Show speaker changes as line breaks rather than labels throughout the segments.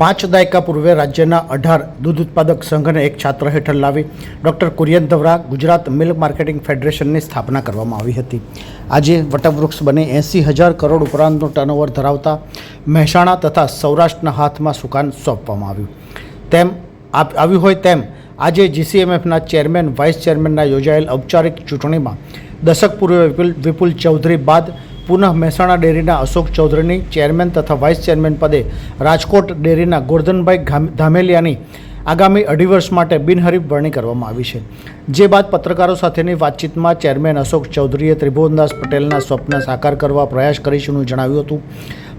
પાંચ દાયકા પૂર્વે રાજ્યના અઢાર દૂધ ઉત્પાદક સંઘને એક છાત્ર હેઠળ લાવી ડૉક્ટર કુરિયન દ્વારા ગુજરાત મિલ્ક માર્કેટિંગ ફેડરેશનની સ્થાપના કરવામાં આવી હતી. આજે વટવૃક્ષ બને એંસી હજાર કરોડ ઉપરાંતનું ટર્નઓવર ધરાવતા મહેસાણા તથા સૌરાષ્ટ્રના હાથમાં સુકાન સોંપવામાં આવ્યું. તેમ આવ્યું હોય તેમ આજે જીસીએમએફના ચેરમેન, વાઇસ ચેરમેનના યોજાયેલ ઔપચારિક ચૂંટણીમાં દશક પૂર્વે વિપુલ વિપુલ ચૌધરી બાદ પુનઃ મહેસાણા ડેરીના અશોક ચૌધરીની ચેરમેન તથા વાઇસ ચેરમેન પદે રાજકોટ ડેરીના ગોરધનભાઈ ધામેલિયાની આગામી અઢી વર્ષ માટે બિનહરીફ વરણી કરવામાં આવી છે. જે બાદ પત્રકારો સાથેની વાતચીતમાં ચેરમેન અશોક ચૌધરીએ ત્રિભુવનદાસ પટેલના સ્વપ્ન સાકાર કરવા પ્રયાસ કરીશુંનું જણાવ્યું હતું.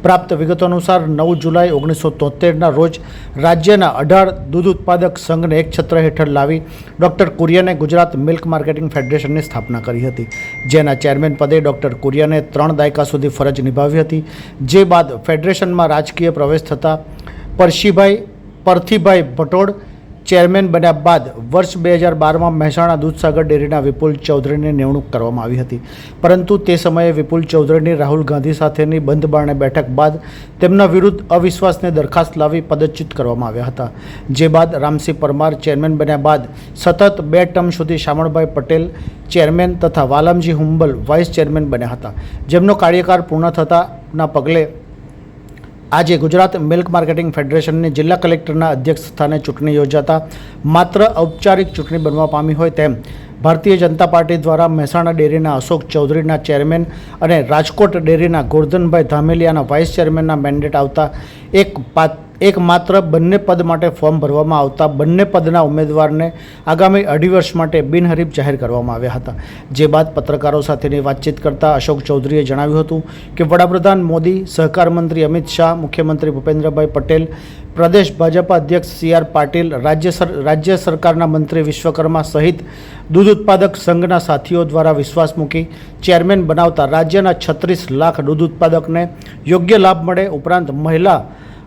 પ્રાપ્ત વિગતો અનુસાર નવ જુલાઈ ઓગણીસો તોતેરના રોજ રાજ્યના અઢાર દૂધ ઉત્પાદક સંઘને એક છત્ર હેઠળ લાવી ડૉક્ટર કુરિયને ગુજરાત મિલ્ક માર્કેટિંગ ફેડરેશનની સ્થાપના કરી હતી. જેના ચેરમેન પદે ડૉક્ટર કુરિયને ત્રણ દાયકા સુધી ફરજ નિભાવી હતી. જે બાદ ફેડરેશનમાં રાજકીય પ્રવેશ થતાં પરશીભાઈ, પરથીભાઈ ભટોડ ચેરમેન બન્યા બાદ વર્ષ બે હજાર બારમાં મહેસાણા દૂધસાગર ડેરીના વિપુલ ચૌધરીની નિમણૂક કરવામાં આવી હતી. પરંતુ તે સમયે વિપુલ ચૌધરીની રાહુલ ગાંધી સાથેની બંધ બારણે બેઠક બાદ તેમના વિરુદ્ધ અવિશ્વાસને દરખાસ્ત લાવી પદચ્યુત કરવામાં આવ્યા હતા. જે બાદ રામસિંહ પરમાર ચેરમેન બન્યા બાદ સતત બે ટર્મ સુધી શામળભાઈ પટેલ ચેરમેન તથા વાલમજી હુંબલ વાઇસ ચેરમેન બન્યા હતા. જેમનો કાર્યકાળ પૂર્ણ થતાના પગલે આજે ગુજરાત મિલ્ક માર્કેટિંગ ફેડરેશનની જિલ્લા કલેક્ટરના અધ્યક્ષ સ્થાને ચૂંટણી યોજાતા માત્ર ઔપચારિક ચૂંટણી બનવા પામી હોય તેમ ભારતીય જનતા પાર્ટી દ્વારા મહેસાણા ડેરીના અશોક ચૌધરીના ચેરમેન અને રાજકોટ ડેરીના ગોરધનભાઈ ધામેલિયાના વાઇસ ચેરમેનના મેન્ડેટ આવતા એક પાત, એક માત્ર બંને પદ માટે ફોર્મ ભરવામાં આવતા બંને પદના ઉમેદવારને આગામી અઢી વર્ષ માટે બિનહરીફ જાહેર કરવામાં આવ્યા હતા. જે બાદ પત્રકારો સાથેની વાતચીત કરતા અશોક ચૌધરીએ જણાવ્યું હતું કે વડાપ્રધાન મોદી સહકાર મંત્રી અમિત શાહ, મુખ્યમંત્રી ભૂપેન્દ્રભાઈ પટેલ પ્રદેશ ભાજપા અધ્યક્ષ સી આર પાટીલ, રાજ્ય સર, રાજ્ય સરકારના મંત્રી વિશ્વકર્મા સહિત દૂધ ઉત્પાદક સંઘના સાથીઓ દ્વારા વિશ્વાસ મૂકી ચેરમેન બનાવતા રાજ્યના છત્રીસ લાખ દૂધ ઉત્પાદકને યોગ્ય લાભ મળે ઉપરાંત મહિલા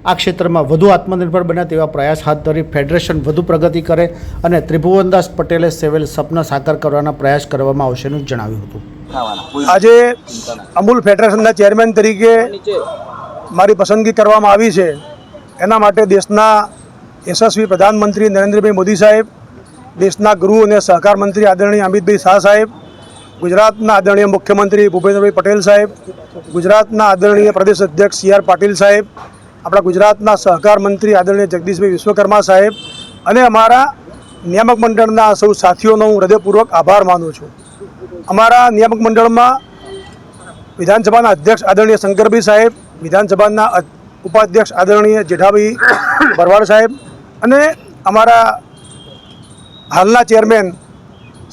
આ ક્ષેત્રમાં વધુ આત્મનિર્ભર બને તેવા પ્રયાસ હાથ ધરી ફેડરેશન વધુ પ્રગતિ કરે અને ત્રિભુવનદાસ પટેલે સેવેલ સપના સાકાર કરવાના પ્રયાસ કરવામાં આવશેનું જણાવ્યું હતું.
આજે અમૂલ ફેડરેશનના ચેરમેન તરીકે મારી પસંદગી કરવામાં આવી છે. એના માટે દેશના યશસ્વી પ્રધાનમંત્રી નરેન્દ્રભાઈ મોદી સાહેબ, દેશના ગૃહ અને સહકાર મંત્રી આદરણીય અમિતભાઈ શાહ સાહેબ, ગુજરાતના આદરણીય મુખ્યમંત્રી ભૂપેન્દ્રભાઈ પટેલ સાહેબ, ગુજરાતના આદરણીય પ્રદેશ અધ્યક્ષ સી આર પાટીલ સાહેબ, આપણા ગુજરાતના સહકાર મંત્રી આદરણીય જગદીશભાઈ વિશ્વકર્મા સાહેબ અને અમારા નિયામક મંડળના સૌ સાથીઓનો હું હૃદયપૂર્વક આભાર માનું છું. અમારા નિયામક મંડળમાં વિધાનસભાના અધ્યક્ષ આદરણીય શંકરભાઈ સાહેબ, વિધાનસભાના ઉપાધ્યક્ષ આદરણીય જેઠાભાઈ ભરવાડ સાહેબ અને અમારા હાલના ચેરમેન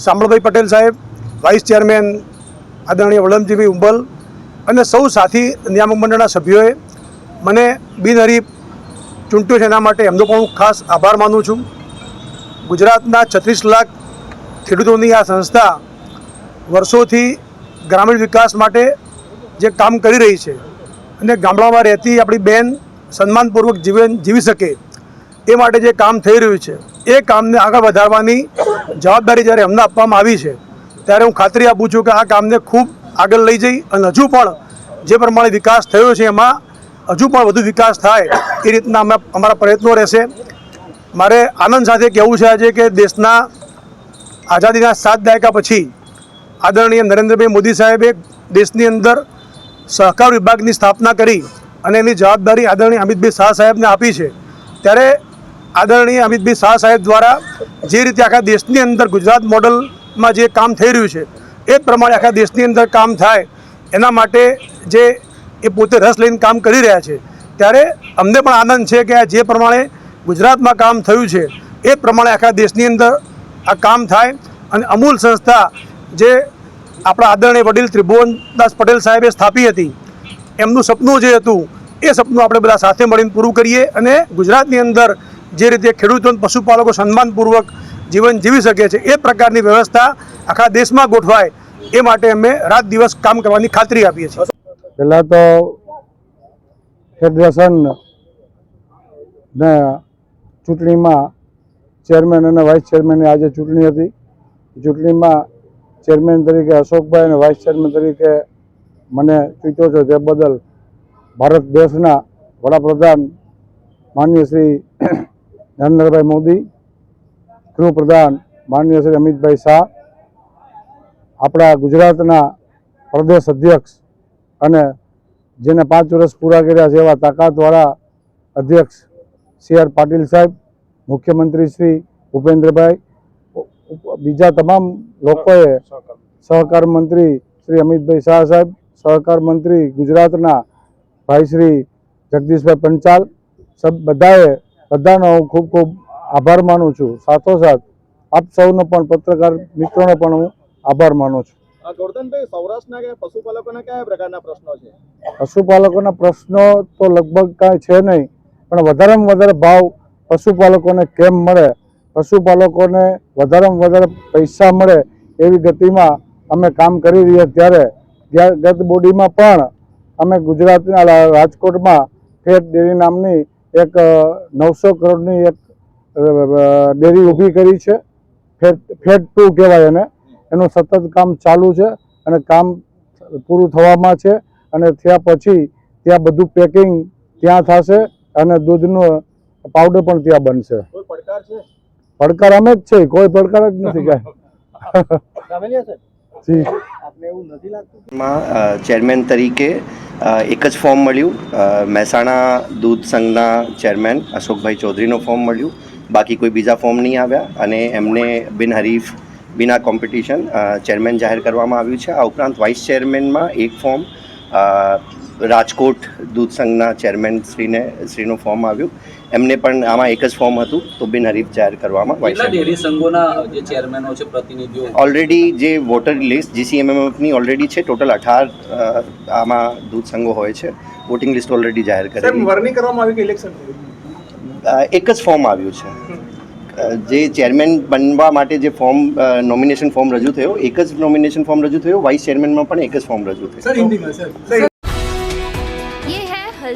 સાંભળભાઈ પટેલ સાહેબ, વાઇસ ચેરમેન આદરણીય વલમજીભાઈ ઉંબલ અને સૌ સાથી નિયામક મંડળના સભ્યોએ મને બિનહરીફ ચૂંટ્યું છે એના માટે એમનો પણ હું ખાસ આભાર માનું છું. ગુજરાતના છત્રીસ લાખ ખેડૂતોની આ સંસ્થા વર્ષોથી ગ્રામીણ વિકાસ માટે જે કામ કરી રહી છે અને ગામડામાં રહેતી આપણી બેન સન્માનપૂર્વક જીવન જીવી શકે એ માટે જે કામ થઈ રહ્યું છે, એ કામને આગળ વધારવાની જવાબદારી જ્યારે અમને આપવામાં આવી છે, ત્યારે હું ખાતરી આપું છું કે આ કામને ખૂબ આગળ લઈ જઈ અને હજુ પણ જે પ્રમાણે વિકાસ થયો છે એમાં હજુ પણ વધુ વિકાસ થાય એ રીતના અમે અમારા પ્રયત્નો રહેશે. મારે આનંદ સાથે કહેવું છે આજે કે દેશના આઝાદીના સાત દાયકા પછી આદરણીય નરેન્દ્રભાઈ મોદી સાહેબે દેશની અંદર સહકાર વિભાગની સ્થાપના કરી અને એની જવાબદારી આદરણીય અમિતભાઈ શાહ સાહેબને આપી છે. ત્યારે આદરણીય અમિતભાઈ શાહ સાહેબ દ્વારા જે રીતે આખા દેશની અંદર ગુજરાત મોડલમાં જે કામ થઈ રહ્યું છે, એ પ્રમાણે આખા દેશની અંદર કામ થાય, એના માટે જે એ પોતે રસ લઈને કામ કરી રહ્યા છે. ત્યારે અમને પણ આનંદ છે કે આ જે પ્રમાણે ગુજરાતમાં કામ થયું છે, એ પ્રમાણે આખા દેશની અંદર આ કામ થાય અને અમૂલ સંસ્થા જે આપણા આદરણીય વડીલ ત્રિભુવનદાસ પટેલ સાહેબે સ્થાપી હતી. એમનું સપનું જે હતું, એ સપનું આપણે બધા સાથે મળીને પૂરું કરીએ અને ગુજરાતની અંદર જે રીતે ખેડૂતો અને પશુપાલકો સન્માનપૂર્વક જીવન જીવી શકે છે, એ પ્રકારની વ્યવસ્થા આખા દેશમાં ગોઠવાય, એ માટે અમે રાત દિવસ કામ કરવાની ખાતરી આપીએ છીએ.
પહેલાં તો ફેડરેશન ને ચૂંટણીમાં ચેરમેન અને વાઇસ ચેરમેનની આજે ચૂંટણી હતી. ચૂંટણીમાં ચેરમેન તરીકે અશોકભાઈ અને વાઇસ ચેરમેન તરીકે મને ચૂંટ્યો છો તે બદલ ભારત દેશના વડાપ્રધાન માનનીય શ્રી નરેન્દ્રભાઈ મોદી, ગૃહપ્રધાન માનનીય શ્રી અમિતભાઈ શાહ, આપણા ગુજરાતના પ્રદેશ અધ્યક્ષ અને જેને પાંચ વર્ષ પૂરા કર્યા છે એવા તાકાતવાળા અધ્યક્ષ સી આર પાટીલ સાહેબ, મુખ્યમંત્રી શ્રી ભૂપેન્દ્રભાઈ બીજા તમામ લોકોએ સહકાર મંત્રી. શ્રી અમિતભાઈ શાહ સાહેબ સહકાર મંત્રી ગુજરાતના ભાઈ શ્રી જગદીશભાઈ પંચાલ સબ બધાએ બધાનો હું ખૂબ ખૂબ આભાર માનું છું. સાથોસાથ આપ સૌનો પણ પત્રકાર મિત્રોનો પણ હું આભાર માનું છે?
પશુપાલકોના પ્રશ્નો
તો લગભગ કાંઈ છે નહીં પણ વધારેમાં વધારે ભાવ પશુપાલકોને કેમ મળે? પશુપાલકોને વધારેમાં વધારે પૈસા મળે એવી ગતિમાં અમે કામ કરી રહ્યા ત્યારે ગત બોડીમાં પણ અમે ગુજરાતના રાજકોટમાં ફેટ ડેરી નામની એક નવસો કરોડની એક ડેરી ઊભી કરી છે. ફેટ ફેટ ટુ કહેવાય એને. એનું સતત કામ ચાલુ છે અને કામ પૂરું થવામાં છે અને થયા પછી ત્યાં બધું પેકિંગ ત્યાં થશે અને દૂધનો પાવડર પણ ત્યાં બનશે.
પડકાર
અમે જ છે કોઈ પડકાર જ નથી કાંઈ.
ગામેલિયા છે
જી.
આપને એવું નથી લાગતું
માં અ, ચેરમેન તરીકે એક જ ફોર્મ મળ્યું. મહેસાણા દૂધ સંઘના ચેરમેન અશોકભાઈ ચૌધરીનો ફોર્મ મળ્યું. બાકી કોઈ બીજા ફોર્મ નહીં આવ્યા અને એમને બિનહરીફ બિના કોમ્પિટિશન ચેરમેન જાહેર કરવામાં આવ્યું છે. આ ઉપરાંત વાઇસ ચેરમેનમાં એક ફોર્મ રાજકોટ દૂધ સંઘના ચેરમેન શ્રીને શ્રીનું ફોર્મ આવ્યું. એમને પણ આમાં એક જ ફોર્મ હતું તો બિનહરીફ જાહેર કરવામાં
ડેરી સંઘોના જે ચેરમેનો છે પ્રતિનિધિઓ?
ઓલરેડી જે વોટર લિસ્ટ જીસીએમએમએફની ઓલરેડી છે ટોટલ અઢાર આમાં દૂધ સંઘો હોય છે. વોટિંગ લિસ્ટ ઓલરેડી જાહેર કરી
વરણી કરવામાં આવી કે ઇલેક્શન
એક જ ફોર્મ આવ્યું છે. જે ચેરમેન બનવા માટે જે ફોર્મ નોમિનેશન ફોર્મ રજૂ થયો એક જ નોમિનેશન ફોર્મ રજૂ થયો વાઇસ ચેરમેનમાં પણ એક જ ફોર્મ રજૂ થયું.